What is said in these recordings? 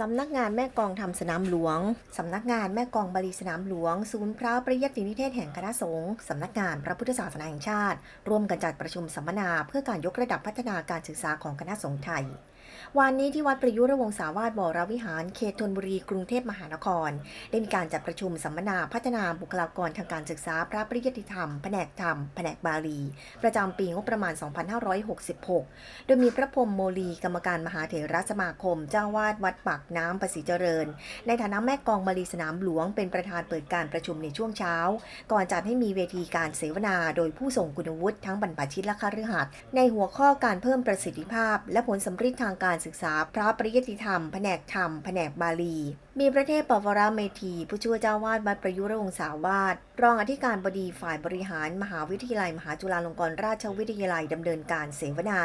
สำนักงานแม่กองทำสนามหลวง สำนักงานแม่กองบริสนามหลวง ศูนย์พระปริยัตินิเทศแห่งคณะสงฆ์ สำนักงานพระพุทธศาสนาแห่งชาติ ร่วมกันจัดประชุมสัมมนาเพื่อการยกระดับพัฒนาการศึกษาของคณะสงฆ์ไทย วันนี้ที่วัดประยุรวงศาวาสบวรวิหารเขตธนบุรีกรุงเทพมหานคร ได้มีการจัดประชุมสัมมนาพัฒนาบุคลากรทางการศึกษาพระปริยัติธรรม แผนกธรรม แผนกบาลี ประจำปีงบประมาณ 2566 โดยมีพระพรมโมลีกรรมการมหาเถรสมาคม เจ้าวาดวัดปากน้ำประสิเจริญ ในฐานะแม่กองบาลีสนามหลวงเป็นประธานเปิดการประชุมในช่วงเช้า ก่อนจัดให้มีเวทีการเสวนา โดยผู้ทรงคุณวุฒิทั้งบรรพชิตและคฤหัสถ์ในหัวข้อการเพิ่มประสิทธิภาพ และผลสำฤทธิ์ทางการศึกษาพระปริยติธรรม แผนกธรรม แผนกบาลี มีพระเทพปวรเมธี ผู้ช่วยเจ้าวาดวัดประยุรวงศาวาสรองอธิการบดีฝ่ายบริหาร มหาวิทยาลัย มหาจุฬาลงกรณราชวิทยาลัยดำเนินการเสวนา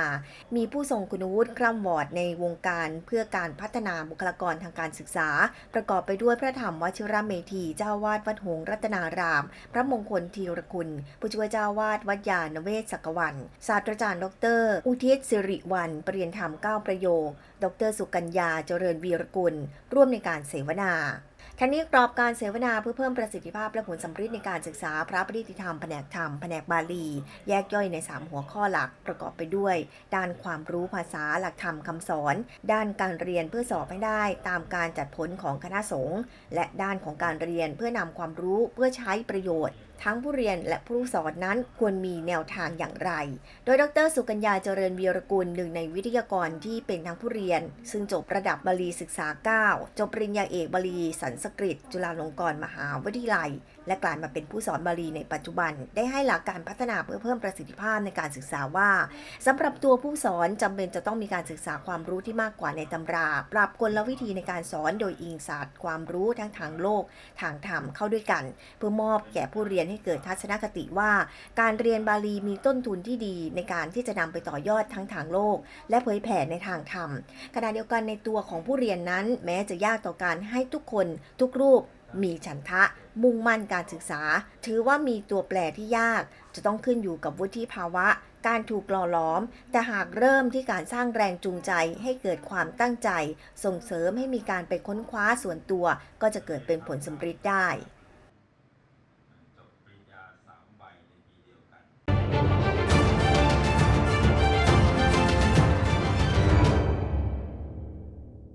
มีผู้ทรงคุณวุฒิคร่ำวอดในวงการเพื่อการพัฒนาบุคลากรทางการศึกษา ประกอบไปด้วยพระธรรมวชิรเมธีเจ้าวาดวัดหงรัตนาราม พระมงคลธีรคุณ ผู้ช่วยเจ้าวาดวัดยาณเวศศักวันศาสตราจารย์ดร อุทิศสิริวันปรริยนธรรมเก้าประโย ดรสุกัญญาเจริญวีรกุล ร่วมในการเสวนาทั้งนี้กรอบการเสวนาเพื่อเพิ่มประสิทธิภาพและผลสำฤทธิ์ในการศึกษาพระปริติธรรมแผนกธรรมแผนกบาลี แยกย่อยใน 3 หัวข้อหลักประกอบไปด้วย ด้านความรู้ภาษาหลักธรรมคำสอน ด้านการเรียนเพื่อสอบให้ได้ ตามการจัดผลของคณะสงฆ์และด้านของการเรียนเพื่อนำความรู้เพื่อใช้ประโยชน์ทั้งผู้เรียนและผู้สอนนั้นควรมีแนวทางอย่างไร โดยดร สุกัญญาเจริญวีรกุลหนึ่งในวิทยากรที่เป็นทั้งผู้เรียน ซึ่งจบระดับบาลีศึกษา 9 จบปริญญาเอกบาลีสันสกฤต จุฬาลงกรณ์มหาวิทยาลัย และกลายมาเป็นผู้สอนบาลีในปัจจุบัน ได้ให้หลักการพัฒนาเพื่อเพิ่มประสิทธิภาพในการศึกษาว่าสำหรับตัวผู้สอนจำเป็นจะต้องมีการศึกษาความรู้ที่มากกว่าในตำรา ปรับกลวิธีในการสอนโดยอิงศาสตร์ ความรู้ทั้งทางโลก ทางธรรมเข้าด้วยกัน เพื่อมอบแก่ผู้เรียนให้เกิดทัศนคติว่า การเรียนบาลีมีต้นทุนที่ดีในการที่จะนำไปต่อยอดทั้งทางโลก และเผยแผ่ในทางธรรมขณะเดียวกันในตัวของผู้เรียนนั้น แม้จะยากต่อการให้ทุกคนทุกรูป มีฉันทะ มุ่งมั่นการศึกษา ถือว่ามีตัวแปรที่ยาก จะต้องขึ้นอยู่กับวุฒิภาวะ การถูกหล่อล้อม แต่หากเริ่มที่การสร้างแรงจูงใจให้เกิดความตั้งใจ ส่งเสริมให้มีการไปค้นคว้าส่วนตัว ก็จะเกิดเป็นผลสำเร็จได้